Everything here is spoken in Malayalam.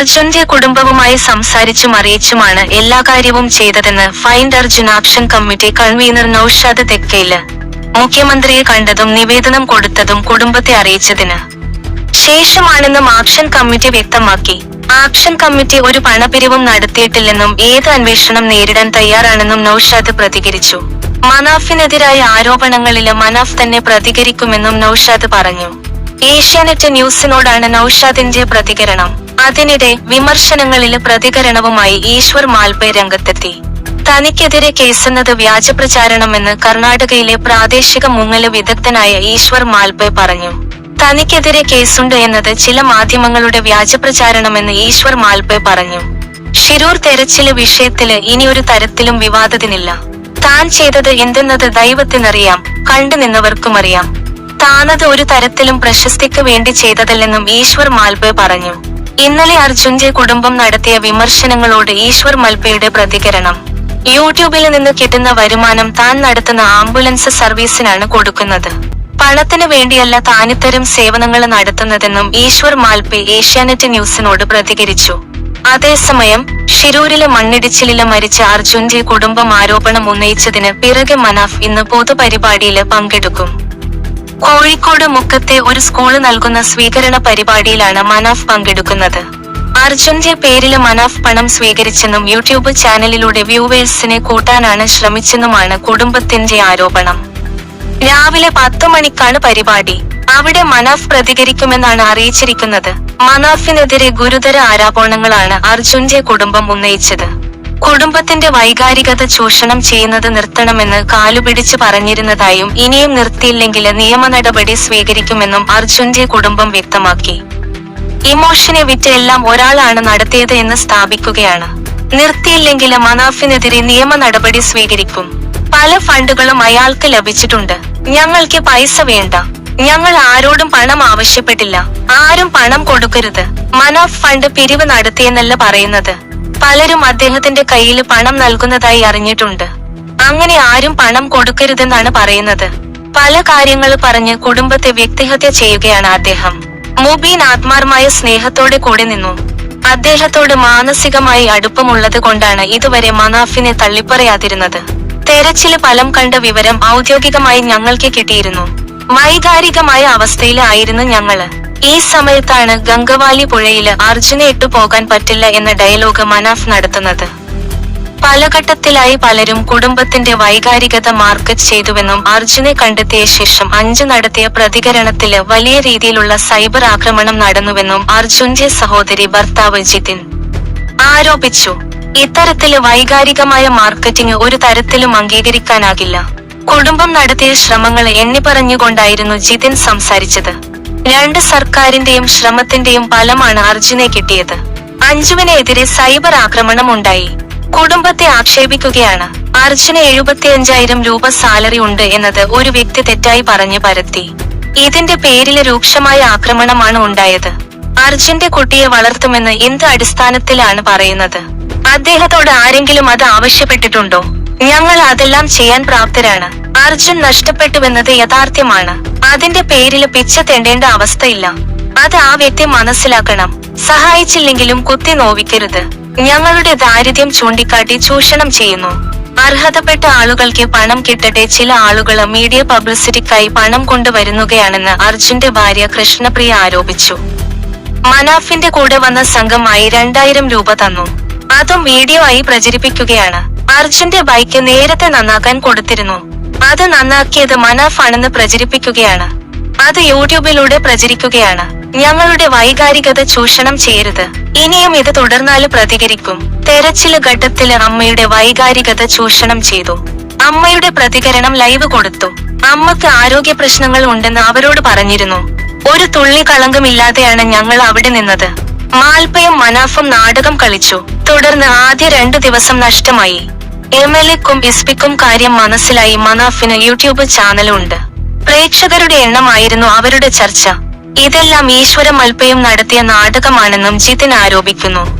അർജുന്റെ കുടുംബവുമായി സംസാരിച്ചും അറിയിച്ചുമാണ് എല്ലാ കാര്യവും ചെയ്തതെന്ന് find Arjun action committee convener Naushad Thekkayil മുഖ്യമന്ത്രിയെ കണ്ടതും നിവേദനം കൊടുത്തതും കുടുംബത്തെ അറിയിച്ചതിന്. ശേഷമാണെന്നും ആക്ഷൻ കമ്മിറ്റി വ്യക്തമാക്കി. ആക്ഷൻ കമ്മിറ്റി ഒരു പണപിരിവും നടത്തിയിട്ടില്ലെന്നും ഏത് അന്വേഷണം നേരിടാൻ തയ്യാറാണെന്നും നൌഷാദ് പ്രതികരിച്ചു. മനാഫിനെതിരായ ആരോപണങ്ങളിൽ മനാഫ് തന്നെ പ്രതികരിക്കുമെന്നും നൌഷാദ് പറഞ്ഞു. ഏഷ്യാനെറ്റ് ന്യൂസിനോടാണ് നൌഷാദിന്റെ പ്രതികരണം. അതിനിടെ വിമർശനങ്ങളിൽ പ്രതികരണവുമായി ഈശ്വർ മാൽപെ രംഗത്തെത്തി. തനിക്കെതിരെ കേസെന്നത് വ്യാജപ്രചാരണമെന്ന് കർണാടകയിലെ പ്രാദേശിക മുങ്ങൽ വിദഗ്ധനായ ഈശ്വർ മാൽപെ പറഞ്ഞു. തനിക്കെതിരെ കേസുണ്ട് എന്നത് ചില മാധ്യമങ്ങളുടെ വ്യാജപ്രചാരണമെന്ന് ഈശ്വർ മാൽപെ പറഞ്ഞു. ഷിരൂർ തെരച്ചിൽ വിഷയത്തിൽ ഇനി ഒരു തരത്തിലും വിവാദത്തിനില്ല. താൻ ചെയ്തത് എന്തെന്നത് ദൈവത്തിനറിയാം കണ്ടു നിന്നവർക്കും അറിയാം താനത് ഒരു തരത്തിലും പ്രശസ്തിക്ക് വേണ്ടി ചെയ്തതല്ലെന്നും ഈശ്വർ മാൽപെ പറഞ്ഞു. ഇന്നലെ അർജുന്റെ കുടുംബം നടത്തിയ വിമർശനങ്ങളോട് ഈശ്വർ മൽപ്പയുടെ പ്രതികരണം. യൂട്യൂബിൽ നിന്ന് കിട്ടുന്ന വരുമാനം താൻ നടത്തുന്ന ആംബുലൻസ് സർവീസിനാണ് കൊടുക്കുന്നത്. പണത്തിനു വേണ്ടിയല്ല താനിത്തരം സേവനങ്ങൾ നടത്തുന്നതെന്നും ഈശ്വർ മാൽപെ ഏഷ്യാനെറ്റ് ന്യൂസിനോട് പ്രതികരിച്ചു. അതേസമയം ഷിരൂരിലെ മണ്ണിടിച്ചിലിലെ മരിച്ച അർജുന്റെ കുടുംബം ആരോപണം ഉന്നയിച്ചതിന് പിറകെ മനാഫ് ഇന്ന് പൊതുപരിപാടിയിൽ പങ്കെടുക്കും. കോഴിക്കോട് മുക്കത്തെ ഒരു സ്കൂൾ നൽകുന്ന സ്വീകരണ പരിപാടിയിലാണ് മനാഫ് പങ്കെടുക്കുന്നത്. അർജുന്റെ പേരിൽ മനാഫ് പണം സ്വീകരിച്ചെന്നും യൂട്യൂബ് ചാനലിലൂടെ വ്യൂവേഴ്സിനെ കൂട്ടാനാണ് ശ്രമിച്ചെന്നുമാണ് കുടുംബത്തിന്റെ ആരോപണം. രാവിലെ പത്തു മണിക്കാണ് പരിപാടി. അവിടെ മനാഫ് പ്രതികരിക്കുമെന്നാണ് അറിയിച്ചിരിക്കുന്നത്. മനാഫിനെതിരെ ഗുരുതര ആരോപണങ്ങളാണ് അർജുന്റെ കുടുംബം ഉന്നയിച്ചത്. കുടുംബത്തിന്റെ വൈകാരികത ചൂഷണം ചെയ്യുന്നത് നിർത്തണമെന്ന് കാലുപിടിച്ച് പറഞ്ഞിരുന്നതായും ഇനിയും നിർത്തിയില്ലെങ്കിൽ നിയമ നടപടി സ്വീകരിക്കുമെന്നും അർജുന്റെ കുടുംബം വ്യക്തമാക്കി. ഇമോഷനെ വിറ്റ് എല്ലാം ഒരാളാണ് നടത്തിയത് എന്ന് സ്ഥാപിക്കുകയാണ്. നിർത്തിയില്ലെങ്കിൽ മനാഫിനെതിരെ നിയമ നടപടി സ്വീകരിക്കും. പല ഫണ്ടുകളും അയാൾക്ക് ലഭിച്ചിട്ടുണ്ട്. ഞങ്ങൾക്ക് പൈസ വേണ്ട. ഞങ്ങൾ ആരോടും പണം ആവശ്യപ്പെട്ടില്ല. ആരും പണം കൊടുക്കരുത്. മനാഫ് ഫണ്ട് പിരിവ് നടത്തിയെന്നല്ല പറയുന്നത്. പലരും അദ്ദേഹത്തിന്റെ കയ്യിൽ പണം നൽകുന്നതായി അറിഞ്ഞിട്ടുണ്ട്. അങ്ങനെ ആരും പണം കൊടുക്കരുതെന്നാണ് പറയുന്നത്. പല കാര്യങ്ങൾ പറഞ്ഞ് കുടുംബത്തെ വ്യക്തിഹത്യ ചെയ്യുകയാണ് അദ്ദേഹം. മുബീൻ ആത്മാർമായ സ്നേഹത്തോടെ കൂടെ നിന്നു. അദ്ദേഹത്തോട് മാനസികമായി അടുപ്പമുള്ളത് കൊണ്ടാണ് ഇതുവരെ മനാഫിനെ തള്ളിപ്പറയാതിരുന്നത്. തെരച്ചിൽ ഫലം കണ്ട വിവരം ഔദ്യോഗികമായി ഞങ്ങൾക്ക് കിട്ടിയിരുന്നു. വൈകാരികമായ അവസ്ഥയിലായിരുന്നു ഞങ്ങൾ. ഈ സമയത്താണ് ഗംഗവാലി പുഴയിൽ അർജുനെ ഇട്ടു പോകാൻ പറ്റില്ല എന്ന ഡയലോഗ് മനാഫ് നടത്തുന്നത്. പല ഘട്ടത്തിലായി പലരും കുടുംബത്തിന്റെ വൈകാരികത മാർക്കറ്റ് ചെയ്തുവെന്നും അർജുനെ കണ്ടെത്തിയ ശേഷം അഞ്ച് നടത്തിയ പ്രതികരണത്തിൽ വലിയ രീതിയിലുള്ള സൈബർ ആക്രമണം നടന്നുവെന്നും അർജുന്റെ സഹോദരി ഭർത്താവ് ജിതിൻ ആരോപിച്ചു. ഇത്തരത്തിൽ വൈകാരികമായ മാർക്കറ്റിംഗ് ഒരു തരത്തിലും അംഗീകരിക്കാനാകില്ല. കുടുംബം നടത്തിയ ശ്രമങ്ങൾ എണ്ണി പറഞ്ഞുകൊണ്ടായിരുന്നു ജിതിൻ സംസാരിച്ചത്. രണ്ട് സർക്കാരിന്റെയും ശ്രമത്തിന്റെയും ഫലമാണ് അർജുനെ കിട്ടിയത്. അഞ്ജുവിനെതിരെ സൈബർ ആക്രമണം ഉണ്ടായി കുടുംബത്തെ ആക്ഷേപിക്കുകയാണ്. അർജുന് എഴുപത്തിയഞ്ചായിരം രൂപ സാലറി ഉണ്ട് എന്നത് ഒരു വ്യക്തി തെറ്റായി പറഞ്ഞു പരത്തി. ഇതിന്റെ പേരിൽ രൂക്ഷമായ ആക്രമണമാണ് ഉണ്ടായത്. അർജുന്റെ കുട്ടിയെ വളർത്തുമെന്ന് എന്ത് അടിസ്ഥാനത്തിലാണ് പറയുന്നത്? അദ്ദേഹത്തോട് ആരെങ്കിലും അത് ആവശ്യപ്പെട്ടിട്ടുണ്ടോ? ഞങ്ങൾ അതെല്ലാം ചെയ്യാൻ പ്രാപ്തരാണ്. അർജുൻ നഷ്ടപ്പെട്ടുവെന്നത് യഥാർത്ഥ്യമാണ്. അതിന്റെ പേരിൽ പിച്ച തെണ്ടേണ്ട അവസ്ഥയില്ല. അത് ആ വ്യക്തി മനസ്സിലാക്കണം. സഹായിച്ചില്ലെങ്കിലും കുത്തി നോവിക്കരുത്. ഞങ്ങളുടെ ദാരിദ്ര്യം ചൂണ്ടിക്കാട്ടി ചൂഷണം ചെയ്യുന്നു. അർഹതപ്പെട്ട ആളുകൾക്ക് പണം കിട്ടട്ടെ ചില ആളുകൾ മീഡിയ പബ്ലിസിറ്റിക്കായി പണം കൊണ്ടുവരുന്നുകയാണെന്ന് അർജുന്റെ ഭാര്യ കൃഷ്ണപ്രിയ ആരോപിച്ചു. മനാഫിന്റെ കൂടെ വന്ന സംഘമായി രണ്ടായിരം രൂപ തന്നു. അതും വീഡിയോ ആയി പ്രചരിപ്പിക്കുകയാണ്. അർജുന്റെ ബൈക്ക് നേരത്തെ നന്നാക്കാൻ കൊടുത്തിരുന്നു. അത് നന്നാക്കിയത് മനാഫാണെന്ന് പ്രചരിപ്പിക്കുകയാണ്. അത് യൂട്യൂബിലൂടെ പ്രചരിക്കുകയാണ്. ഞങ്ങളുടെ വൈകാരികത ചൂഷണം ചെയ്യരുത്. ഇനിയും ഇത് തുടർന്നാൽ പ്രതികരിക്കും. തെരച്ചിൽ ഘട്ടത്തിൽ അമ്മയുടെ വൈകാരികത ചൂഷണം ചെയ്തു. അമ്മയുടെ പ്രതികരണം ലൈവ് കൊടുത്തു. അമ്മയ്ക്ക് ആരോഗ്യ പ്രശ്നങ്ങൾ ഉണ്ടെന്ന് അവരോട് പറഞ്ഞിരുന്നു. ഒരു തുള്ളി കളങ്കമില്ലാതെയാണ് ഞങ്ങൾ അവിടെ നിന്നത്. മാൽപ്പയും മനാഫും നാടകം കളിച്ചു. തുടർന്ന് ആദ്യ രണ്ടു ദിവസം നഷ്ടമായി. എം എൽ എക്കും ബിസ്പിക്കും കാര്യം മനസ്സിലായി മനാഫിന് യൂട്യൂബ് ചാനലുണ്ട്. പ്രേക്ഷകരുടെ എണ്ണമായിരുന്നു അവരുടെ ചർച്ച. ഇതെല്ലാം ഈശ്വര മൽപ്പയും നടത്തിയ നാടകമാണെന്നും ജിതിൻ ആരോപിക്കുന്നു.